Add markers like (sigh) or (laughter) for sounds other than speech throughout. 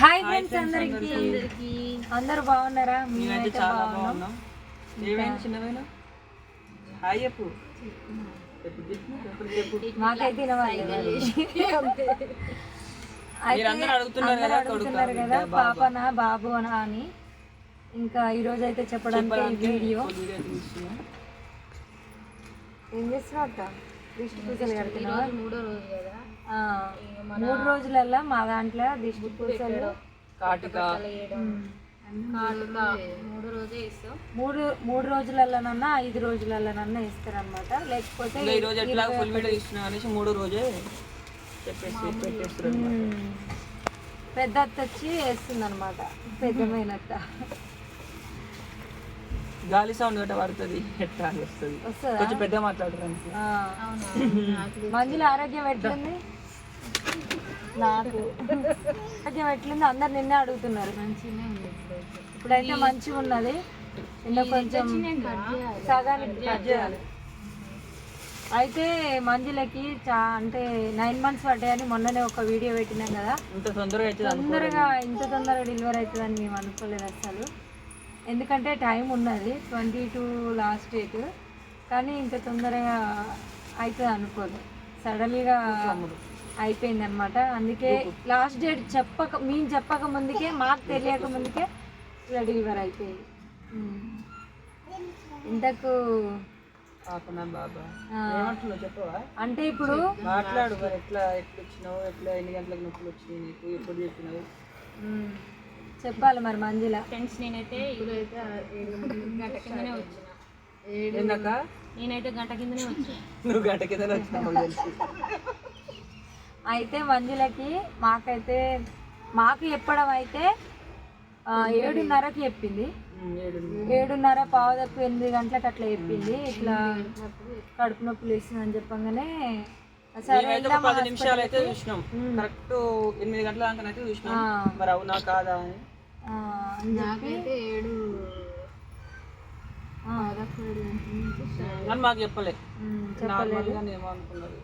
Hi friends అందరికి. అందరు బాగున్నారా? మేమైతే చాలా బాగున్నాం. ఏమైంది చిన్నవైనా హాయ్ చెప్పు. మాకైతే అడుగుతున్నారు కదా. పాపనా బాబు అనా అని. ఇంకా ఈ రోజు అయితే చెప్పడానికి ఈ వీడియో. ఏం చేస్తున్నావు అక్క? దిష్టి పూసలు కడుతున్నావా? మూడో రోజు కదా. మూడు రోజులల్లో మా దాంట్లో దిష్టి పూసలు. కాటుక. మూడో రోజే ఇస్తాం మూడు మూడు రోజులలోనన్నా ఐదు రోజులలోనన్నా ఇస్తారనమాట లేకపోతే ఈ రోజు ఎట్లా ఫుల్ వీడియో ఇస్తున్నా అనేసి మూడో రోజే చెప్పేసి పెట్టేస్తారు పెద్ద అత్త వచ్చి వేస్తుంది అనమాట పెద్దమైన అత్త గాలి సౌండ్ గట్ట పడుతుంది. ఎట్లా వస్తుంది. కొంచెం పెద్ద మాట్లాడడానికి ఆ. మంజుల ఆరోగ్యం ఎట్లుంది? నాకు. ఆరోగ్యం ఎట్లుంది అందరు నిన్నే అడుగుతున్నారు. ఇప్పుడైతే. మంచిగా ఉన్నది ఇంకా కొంచెం సగానికి కట్ చేయాలి. అయితే మంజులకి చా అంటే నైన్ మంత్స్ పడ్డాయని మొన్ననే ఒక వీడియో పెట్టినాం కదా. ఇంత తొందరగా అయితే తొందరగా ఇంత తొందరగా డెలివరీ అవుతుందని మేము అనుకోలేదు అసలు ఎందుకంటే టైం ఉన్నది ట్వంటీ టూ లాస్ట్ డేట్. కానీ ఇంత తొందరగా అవుతుంది అనుకోలేదు. సడన్గా అయిపోయింది అనమాట అందుకే లాస్ట్ డేట్ చెప్పక మేము చెప్పక ముందుకే మాకు తెలియక ముందుకే ఇలా డెలివరీ అయిపోయింది. ఇంతకు అంటే ఇప్పుడు మాట్లాడు మరి ఎట్లా ఎట్లా వచ్చినావు ఎట్లా ఎన్ని గంటలకు నొప్పులు వచ్చినాయి నీకు ఎప్పుడు చెప్పినావు? చెప్పాలి మరి మంజుల. ఫ్రెండ్స్ నేనైతే ఇప్పుడైతే గంట కిందనే వచ్చిన. నేనైతే గంట కిందనే వచ్చా నువ్వు గంట కింద వచ్చినావు అయితే మంజులకి మాకైతే మాకు చెప్పడం అయితే ఏడున్నరకి చెప్పింది. ఏడున్నర. పావుదప్పు ఎనిమిది గంటలకు అట్లా చెప్పింది. ఇట్లా కడుపు నొప్పి లేస్తుంది అని చెప్పగానే సరే పది నిమిషాలు అయితే చూసినాం. కరెక్ట్ ఎనిమిది గంటల దాకా అయితే చూసినాం. ఆ. మరి అవునా కాదా అని. నాకైతే ఏడు మాకు చెప్పలే. ఉమ్, నార్మల్గా ఏమో అనుకున్నది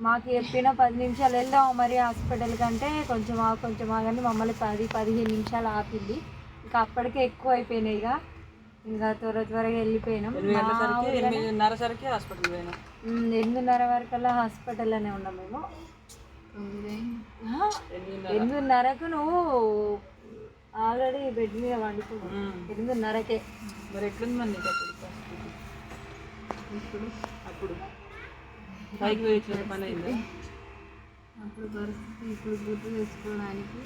మాకు చెప్పిన పది నిమిషాలు వెళ్దాం మరి హాస్పిటల్ కంటే కొంచెం కొంచెం ఆగని మమ్మల్ని పది పదిహేను నిమిషాలు ఆపింది. ఇంకా అప్పటికే ఎక్కువ అయిపోయినాయి ఇక. ఇంకా త్వర త్వరగా వెళ్ళిపోయినాం. ఎనిమిదిన్నర వరకల్లా హాస్పిటల్లోనే ఉన్నాం మేము. ఎనిమిదిన్నరకు నువ్వు ఆల్రెడీ బెడ్ మీద వండుకున్నావు. ఎనిమిదిన్నరకే. మరి ఎట్లుంది మరి? ఇప్పుడు అప్పుడు. పైకి పోయి పని అయిందా? అప్పుడు పరిస్థితి ఇప్పుడు గుర్తు తెచ్చుకోవడానికి?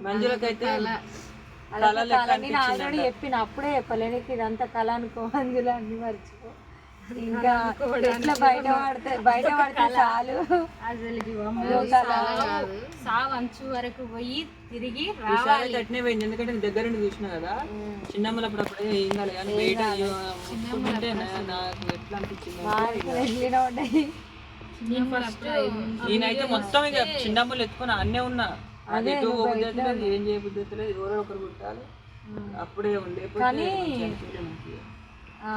మంజులకైతే నేను ఆల్రెడీ చెప్పిన అప్పుడే చెప్పలేను నీకు ఇదంతా కళ అనుకో అందులో అన్ని మర్చిపో. ఇంకా ఎట్లా బయట పడితే బయట పడితే చాలు. అసలుకి కాదు. సావు అంచు వరకు పోయి తిరిగి అయితే అట్నే పోయింది. ఎందుకంటే దగ్గర నుండి చూసిన కదా. చిన్నమ్మలు అప్పుడు అప్పుడే ఏం కాలే కానీ బయట ముట్టుకుంటే నాకు ఎట్లా అనిపించింది. నేనైతే మొత్తం ఇక చిన్నమ్మలు ఎత్తుకొని అన్నే ఉన్నా. అది ఏం చేయబుద్ధి ఎవరో ఒకరు కుట్టాలి. అప్పుడే ఉండే. కానీ ఆ,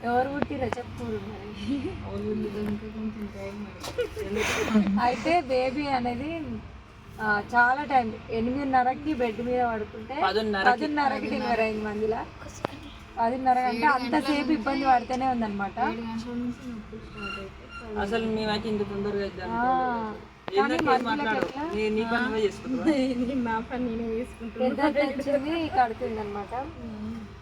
ఎవరు పుట్టిరో చెప్పు మరి. ఇంకా కొంచెం టైం పడుతుంది. అయితే బేబీ అనేది చాలా టైం ఎనిమిదిన్నరకి బెడ్ మీద పడుకుంటే పదున్నర పదిన్నరకి డెలివరీ అయింది మందిలా. పదిన్నర అంటే అంతసేపు ఇబ్బంది పడుతూనే ఉందన్నమాట. అసలు మేమైతే ఇంత తొందరగా ఇద్దాం ఆ, కానీ ఏంటంటే (laughs)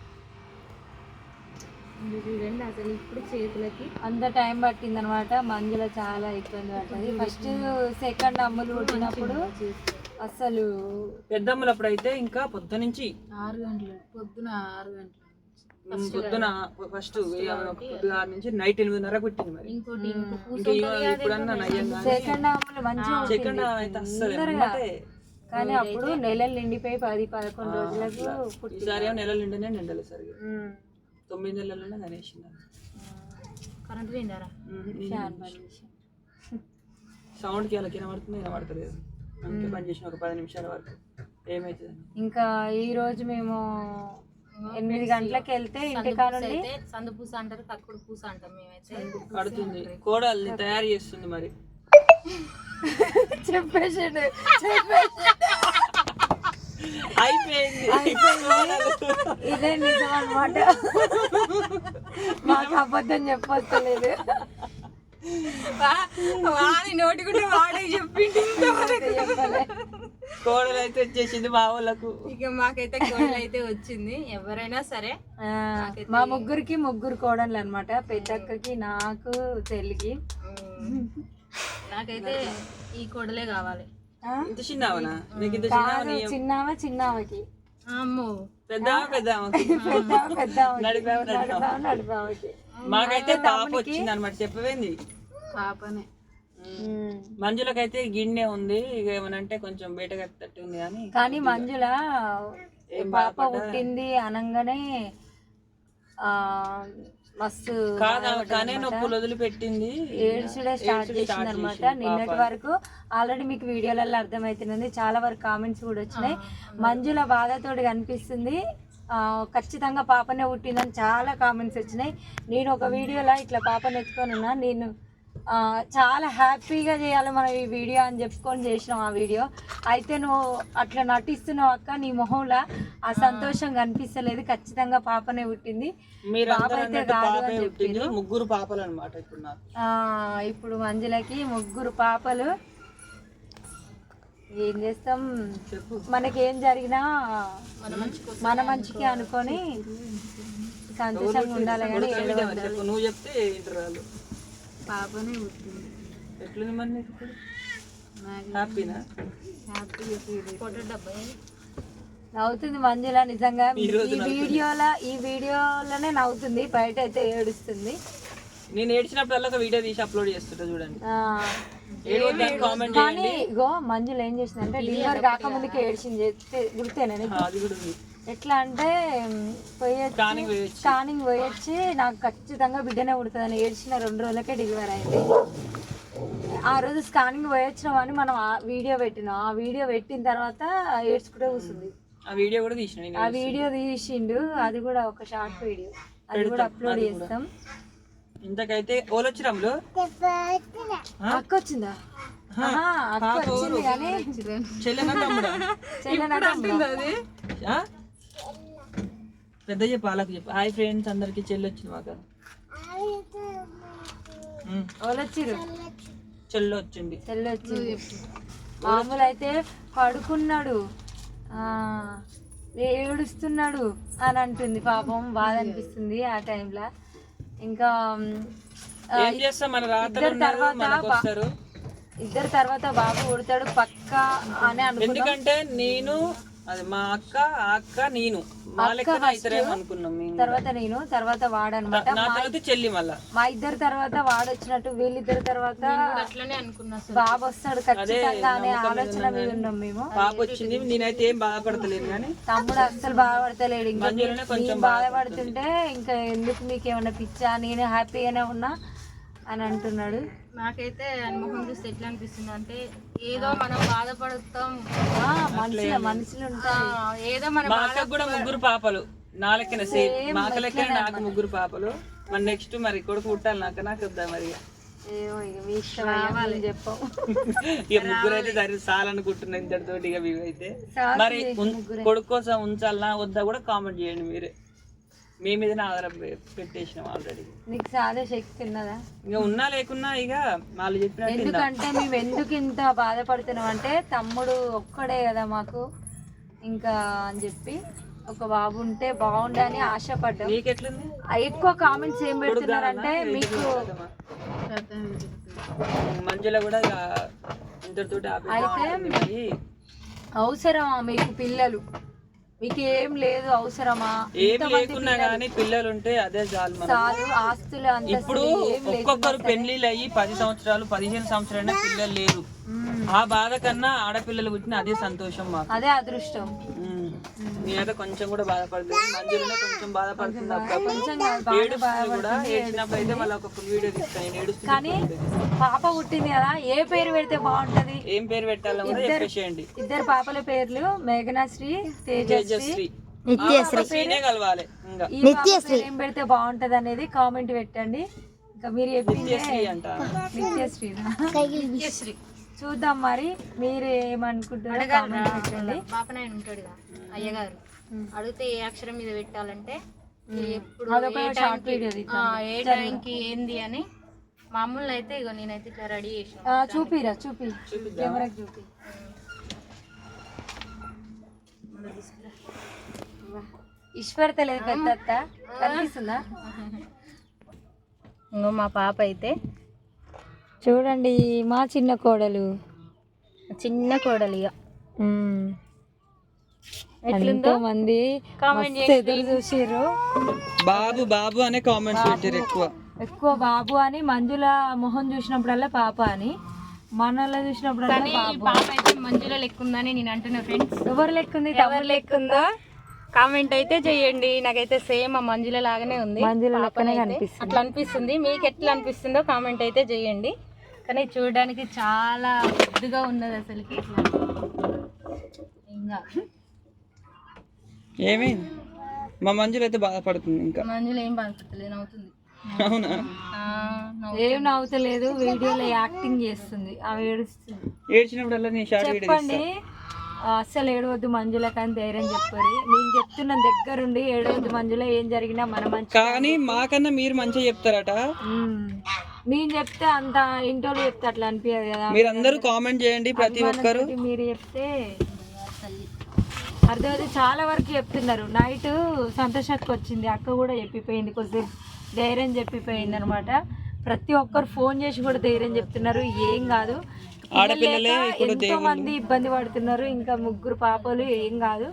చూడండి అసలు ఇప్పుడు చేతులకి అంత టైం పట్టింది అనమాట మంజుల చాలా ఇబ్బంది పడ్డది. ఫస్ట్ సెకండ్ అమ్ములు పుట్టినప్పుడు అసలు పెద్దమ్మలు అప్పుడైతే ఇంకా పొద్దు నుంచి ఆరు గంటలు పొద్దున ఆరు గంటల పొద్దున ఫస్ట్ పొద్దున నుంచి నైట్ ఎనిమిదిన్నర పుట్టింది మరి. ఇప్పుడన్నా సెకండ్ అమ్ములు మంచిగా సెకండ్ అయితే అస్సలు ఎమ్మటే. కానీ అప్పుడు నెలలు నిండిపోయి పది పదకొండు రోజులకు ఈసారి నెలలు నిండనే నిండలే సరిగా. తొమ్మిది నెలల్లోనే కనేసింది కరెంట్ పోయిందారా. సౌండ్కి అలా కినబడుతుంది వినబడతలేదు అందుకే పని చేసిన ఒక పది నిమిషాల వరకు ఏమైతుంది ఇంకా ఈ రోజు మేము ఎనిమిది గంటలకు వెళ్తే ఇంటికాడ నుండి అయితే సందు పూస అంటారు కక్కుడు పూస అంటాం మేమైతే. కడుతుంది కోడల్ని తయారు చేస్తుంది మరి. చెప్పేసాడు చెప్పేసాడు అయిపోయింది. ఇదే నిజం అనమాట మాకు అబద్ధం చెప్పలేదు వాడి నోటి కూడా వాడే చెప్పలే. కోడలు అయితే వచ్చేసింది మా వాళ్ళకు. ఇక మాకైతే కోడలు అయితే వచ్చింది. ఎవరైనా సరే మా ముగ్గురికి ముగ్గురు కోడళ్ళు అనమాట పెద్దక్కకి నాకు ఉమ్, నాకైతే ఈ కోడలే కావాలి? ఇంత చిన్నవనా? నీకు ఇంత కాదు చిన్నావ చిన్నావకి? అమ్మో. పెద్ద పెద్ద (laughs) పెద్దావ పెద్దావకి నడిపావు నడిపావ? నడిపావకి? మాకైతే పాప వచ్చింది అనమాట చెప్పవేంది? పాపనే. మంజులకైతే గిన్నె ఉంది ఇక ఏమనంటే కొంచెం బయట కట్టట్టు ఉంది కానీ కానీ మంజుల పాప పుట్టింది అనగానే ఆ మస్తు కాదు కానీ నొప్పులు వదిలిపెట్టింది. ఏడ్చుడే స్టార్ట్ చేసింది అనమాట నిన్నటి వరకు ఆల్రెడీ మీకు వీడియోలలో అర్థమవుతుంది చాలా వరకు కామెంట్స్ కూడా వచ్చినాయి. మంజుల బాధతోటి కనిపిస్తుంది. ఆ, ఖచ్చితంగా పాపనే పుట్టిందని చాలా కామెంట్స్ వచ్చినాయి. నేను ఒక వీడియోలో ఇట్లా పాపను ఎత్తుకొని ఉన్నా. నేను చాలా హ్యాపీగా చేయాలి మనం ఈ వీడియో అని చెప్పుకొని చేసినాం ఆ వీడియో. అయితే నువ్వు అట్లా నటిస్తున్నావు అక్క నీ మొహంలో. ఆ సంతోషం కనిపిస్తలేదు ఖచ్చితంగా పాపనే పుట్టింది. ముగ్గురు పాపలు అనమాట ఇప్పుడు నాకు. ఆ, ఇప్పుడు మంజులకి ముగ్గురు పాపలు. ఏం చేస్తాం? చెప్పు. మనకేం జరిగినా మన మంచికి అనుకొని సంతోషంగా ఉండాలి కానీ నువ్వు చెప్తే పాపనే పుట్టింది. ఎట్లుంది మరి నీకు ఇప్పుడు? హ్యాపీనా ఫోటో డబ్బా నవ్వుతుంది మంజుల నిజంగా. ఈ వీడియోలో ఈ వీడియోలోనే నవ్వుతుంది బయట అయితే ఏడుస్తుంది. నేను ఏడ్చినప్పుడల్లా ఒక వీడియో తీసి అప్లోడ్ చేస్తుంటా చూడండి. ఆ, ఏడవద్దని కామెంట్ కానీ ఇగో మంజుల ఏం చేసిందంటే డెలివరీ కాకముందుకే ఏడ్చింది చెప్తే గుర్తేనా నీకు? అది కూడా ఉంది. ఎట్లా అంటే మ్, పోయొచ్చి స్కానింగ్ పోయొచ్చు. స్కానింగ్ పోయొచ్చి నాకు ఖచ్చితంగా బిడ్డనే పుడుతుందని ఏడ్చిన రెండు రోజులకే డెలివరీ అయింది. ఆ రోజు స్కానింగ్ పోయొచ్చినామని మనం ఆ వీడియో పెట్టినాం. ఆ వీడియో పెట్టిన తర్వాత ఏడ్చుకుంటే కూర్చుంది. ఆ వీడియో కూడా తీసిన నేను ఆ వీడియో తీసిండు. అది కూడా ఒక షార్ట్ వీడియో అది కూడా అప్లోడ్ చేస్తాం. ఇంతకైతే ఓలు వచ్చిరాములు అక్క వచ్చిందా ఆహా, అక్క వచ్చింది కానీ చెల్లెనా తమ్ముడా చెల్లెనట ఆ? పెద్ద చెప్పు వాళ్ళకి చెప్పు. హాయ్ ఫ్రెండ్స్ అందరికి చెల్లి వచ్చింది మాకు. ఉమ్, వాళ్ళు వచ్చిర్రు చెల్లి వచ్చింది చెల్లి వచ్చింది మామూలు అయితే పడుకున్నాడు. ఆ, ఏడుస్తున్నాడు అని అంటుంది. పాపం బాధ అనిపిస్తుంది ఆ టైంలో. ఇంకా ఇద్దరు తర్వాత ఇద్దరు తర్వాత బాబు పుడతాడు పక్కా అని అనుకున్నాం. ఎందుకంటే నేను అది మా అక్క అక్క నేను. మా లెక్కన అవుతారేమో అనుకున్నాం మేము. తర్వాత నేను తర్వాత వాడనమాట నా తర్వాత చెల్లి మళ్ళా. మా ఇద్దరు తర్వాత వాడొచ్చినట్టు వీళ్ళిద్దరు తర్వాత అట్లనే అనుకున్నా బాబు వస్తాడు ఖచ్చితంగా అనే ఆలోచన మీద ఉన్నాం మేము. పాప వచ్చింది నేనైతే ఏం బాధపడతలేను కానీ. తమ్ముడు అస్సలు బాధపడతలేడు. ఇంకా బాధపడుతుంటే ఇంకా ఎందుకు మీకు ఏమన్నా పిచ్చా? నేను హ్యాపీగానే ఉన్నా. అని అంటున్నాడు. నాకైతే అనుభవం చూస్తే ఎట్లా అనిపిస్తుంది అంటే ఏదో మనం బాధపడతాం. ఆ, మనుషులు ఏదో మనం మా అక్కకు కూడా ముగ్గురు పాపలు. నా లెక్కన సేమ్ మా అక్క లెక్కన నాకు ముగ్గురు పాపలు. మరి నెక్స్ట్ మరి కొడుకు పుట్టాలి నాకు నాకు వద్దా మరి? ఏమో ఇక (laughs) ముగ్గురు అయితే సరే చాలనుకుంటున్నా ఇంతటితోటి ఇక మేము అయితే మరి కొడుకు కోసం ఉంచాలనా వద్దా కూడా కామెంట్ చేయండి మీరే. మీ మీద ఆధారం పెట్టేసినాం ఆల్రెడీ నీకు సాదే శక్తి ఉన్నదా ఇక ఉన్నా లేకున్నా ఇక వాళ్ళు చెప్పినట్టు. ఎందుకంటే మేము ఎందుకు ఇంత బాధపడుతున్నాం అంటే తమ్ముడు ఒక్కడే కదా మాకు. ఇంకా అని చెప్పి ఒక బాబు ఉంటే బాగుండని ఆశపడ్డాం. నీకెట్లుంది ఆ, ఎక్కువ కామెంట్స్ ఏం పెడుతున్నారంటే మీకు మంజుల కూడా ఇంతటితోటి మరి. అవసరమా మీకు పిల్లలు? మీకు ఏం లేదు అవసరమా? ఏం లేకున్నా గానీ పిల్లలు ఉంటే అదే చాలు చాలు ఆస్తులు అంత ఇప్పుడు ఒక్కొక్కరు పెళ్ళిళ్ళు అయ్యి పది సంవత్సరాలు పదిహేను సంవత్సరాలు పిల్లలు లేరు. ఆ బాధ కన్నా ఆడపిల్లలు పుట్టిన అదే సంతోషం మాకు. అదే అదృష్టం. నేనైతే కొంచెం కూడా బాధపడలేదు మంజులనే కొంచెం బాధపడుతుంది అప్పుడప్పుడు. ఏడుస్తుంది కూడా. ఏడ్చినప్పుడు అయితే మళ్ళీ ఒక ఫుల్ వీడియో తీస్తాను. నేను ఏడుస్తుంది కానీ పాప పుట్టింది కదా ఏ పేరు పెడితే బాగుంటది? ఏం పేరు పెట్టాలో కూడా చెప్పేసేయండి ఇద్దరు పాపల పేర్లు మేఘనాశ్రీ కలవాలి పాప పేరు ఏం పెడితే బాగుంటది అనేది కామెంట్ పెట్టండి. ఇంకా మీరు చెప్పిందే నిత్యశ్రీ నిత్యశ్రీ నిత్యశ్రీ చూద్దాం మరి మీరు ఏమనుకుంటారో కామెంట్ పెట్టండి. బాపనాయన ఉంటాడు అయ్యగారు. అడిగితే ఏ అక్షరం మీద పెట్టాలంటే ఎప్పుడు ఏ షార్ట్ టైంకి- వీడియో ఆ, ఏ టైంకి ఏంది అని మామూలు అయితే ఇగో నేనైతే ఇట్లా రెడీ చేసిన. ఆ, చూపిరా చూపి. కెమెరాకి చూపి. ఈశ్వరత లేదు పెద్ద అత్త కనిపిస్తుందా? ఇంకో మా పాప అయితే చూడండి మా చిన్న కోడలు. చిన్న కోడలి ఇక ఎంతో మంది ఎదురు చూసిర్రు. బాబు బాబు అనే కామెంట్స్ పెట్టారు ఎక్కువ. ఎక్కువ బాబు అని మంజుల మొహం చూసినప్పుడల్లా పాప అని. మనలో చూసినప్పుడల్లా పాప అయితే మంజుల లెక్క ఉందని నేను అంటున్నా ఫ్రెండ్స్ ఎవరు లెక్కుంది ఎవరు లెక్క ఉందో? కామెంట్ అయితే చెయ్యండి నాకైతే సేమ్ ఆ మంజుల లాగానే ఉంది. మంజుల లెక్కనే పాపనైతే కనిపిస్తుంది. అట్లా అనిపిస్తుంది. మీకు ఎట్లా అనిపిస్తుందో కామెంట్ అయితే చేయండి. కానీ చూడడానికి చాలా పెద్దగా ఉన్నది అసలుకి ఇట్లా. ఇంకా. ఏమైంది మా మంజులు అయితే బాధపడుతుంది ఇంకా. మంజుల ఏం బాధపడలేదు నవ్వుతుంది. అవునా? ఏం నవ్వుతలేదు వీడియోలో యాక్టింగ్ చేస్తుంది ఆమె ఏడుస్తుంది. ఏడ్చినప్పుడల్లా నేను షార్ట్ వీడియో చెప్పండి. అస్సలు ఏడవద్దు మంజుల కానీ ధైర్యం చెప్పారు. నేను చెప్తున్నాను దగ్గరుండి ఏడవద్దు మంజుల ఏం జరిగినా మన మంచి కానీ మాకన్నా మీరు మంచిగా చెప్తారట. నేను చెప్తే అంత ఇంటోళ్ళు చెప్తే అట్లా అనిపించదు కదా. మీరందరూ కామెంట్ చేయండి ప్రతి ఒక్కరు. మీరు చెప్తే అర్థమైతే చాలా వరకు చెప్తున్నారు. నైట్ సంతోషానికి వచ్చింది. అక్క కూడా చెప్పిపోయింది. కొద్దిసేపు ధైర్యం చెప్పిపోయింది అనమాట ప్రతి ఒక్కరు ఫోన్ చేసి కూడా ధైర్యం చెప్తున్నారు. ఏం కాదు. ఆడపిల్లలే ఎంతో మంది ఇబ్బంది పడుతున్నారు. ఇంకా ముగ్గురు పాపలు ఏం కాదు.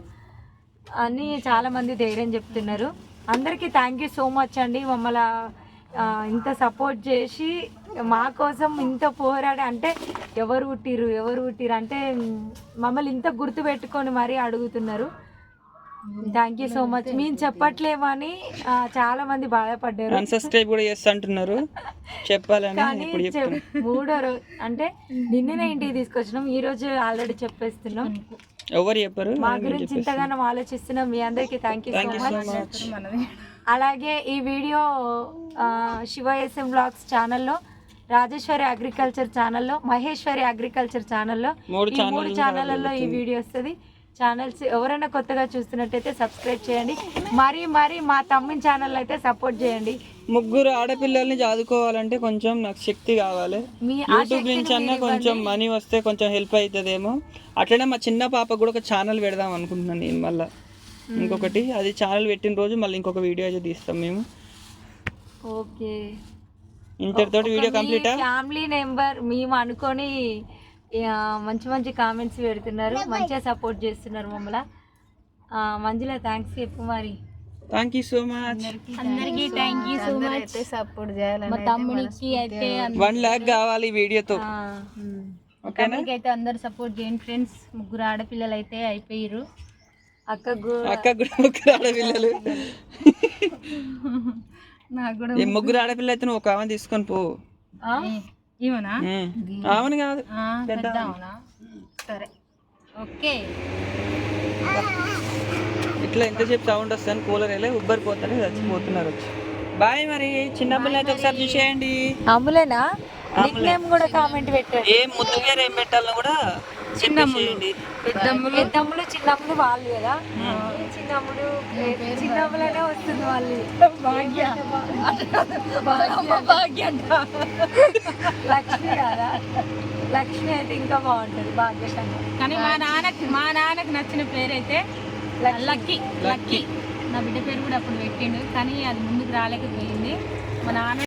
అని చాలా మంది ధైర్యం చెప్తున్నారు. అందరికీ థ్యాంక్ యూ సో మచ్ అండి. మమ్మల్ని ఇంత సపోర్ట్ చేసి మా కోసం ఇంత పోరాడి అంటే ఎవరు పుట్టిరు ఎవరు పుట్టిరు అంటే మమ్మల్ని ఇంత గుర్తు పెట్టుకొని మరీ అడుగుతున్నారు. థ్యాంక్ యూ సో మచ్ మేము చెప్పట్లేమని చాలా మంది బాధపడ్డారు. అన్సబ్స్క్రైబ్ కూడా చేస్తా అంటున్నారు. చెప్పాలని ఇప్పుడు మూడో రోజు అంటే నిన్ననే ఇంటికి తీసుకొచ్చినాం ఈ రోజు ఆల్రెడీ చెప్పేస్తున్నాం. ఎవరు చెప్పరు? మా గురించి ఇంతగానో ఆలోచిస్తున్నాం మీ అందరికీ థ్యాంక్ యూ సో మచ్ అలాగే ఈ వీడియో శివ ఎస్ఎం బ్లాగ్స్ ఛానల్లో రాజేశ్వరి అగ్రికల్చర్ ఛానల్లో మహేశ్వరి అగ్రికల్చర్ ఛానల్లో మూడు ఈ మూడు ఛానళ్ళలో ఈ వీడియో వస్తుంది. ఛానల్స్ ఎవరైనా కొత్తగా చూస్తున్నట్టయితే సబ్స్క్రైబ్ చేయండి. మరీ మరీ మా తమ్మిన ఛానల్ అయితే సపోర్ట్ చేయండి. ముగ్గురు ఆడపిల్లల్ని చదువుకోవాలంటే కొంచెం నాకు శక్తి కావాలి. మీ యూట్యూబ్ నుంచి అన్నా కొంచెం మనీ వస్తే కొంచెం హెల్ప్ అవుతుందేమో అట్లనే మా చిన్న పాప కూడా ఒక ఛానల్ పెడదాం అనుకుంటున్నాను నేను మళ్ళీ. ఇంకొకటి అది ఛానల్ పెట్టిన రోజు మళ్ళీ ఇంకొక వీడియో అయితే తీస్తాం మేము. ఓకే ఇంతటితోటి వీడియో కంప్లీటా? ఫ్యామిలీ నెంబర్ మేము అనుకొని మంచి మంచి కామెంట్స్ పెడుతున్నారు. మంచిగా సపోర్ట్ చేస్తున్నారు మమ్మల్ని. మంజుల థ్యాంక్స్ చెప్పు మరి. థ్యాంక్ యూ సో మచ్ అందరికీ thank you so much support చేయాలని మా తమ్ముడికి అయితే వన్ ల్యాక్ కావాలి వీడియోతో. తమ్ముడికి అయితే అందరు సపోర్ట్ చేయండి ఫ్రెండ్స్ ముగ్గురు ఆడపిల్లలు అయితే అయిపోయారు అక్కకు అక్క కూడా ముగ్గురు ఆడపిల్లలు. (laughs) నాకు కూడా ఈ ముగ్గురు ఆడపిల్ల అయితే నువ్వు ఒక ఆమె తీసుకొని పో. ఆ? ఇవనా. ఆమెను కాదు. పెద్ద అవునా సరే. ఓకే. ఇట్లా ఎంతసేపు సౌండ్ వస్తాను కూలర్ వెళ్ళి ఉబ్బరిపోతానే చచ్చిపోతున్నారు వచ్చి. బాయ్ మరి. చిన్న పిల్లలు అయితే ఒకసారి చూసేయండి. అమ్ములేనా నిక్ నేమ్ కూడా కామెంట్ పెట్టాడు. ఏ ముద్దు పేరు ఏం పెట్టాలన్నా కూడా చెప్పేసేయండి పెద్దమ్ములు. పెద్దమ్ములు చిన్నమ్ములు వాళ్ళు కదా. చిన్నమ్ముడు చిన్నమ్ములనే వస్తుంది వాళ్ళు భాగ్య. భాగ్య. లక్ష్మి కదా. లక్ష్మి అయితే ఇంకా బాగుంటుంది భాగ్య కన్నా కానీ మా నాన్నకి మా నాన్నకి నచ్చిన పేరు అయితే లక్కీ లక్కీ. నా బిడ్డ పేరు కూడా అప్పుడు పెట్టిండు కానీ అది ముందుకు రాలేకపోయింది. మా నాన్న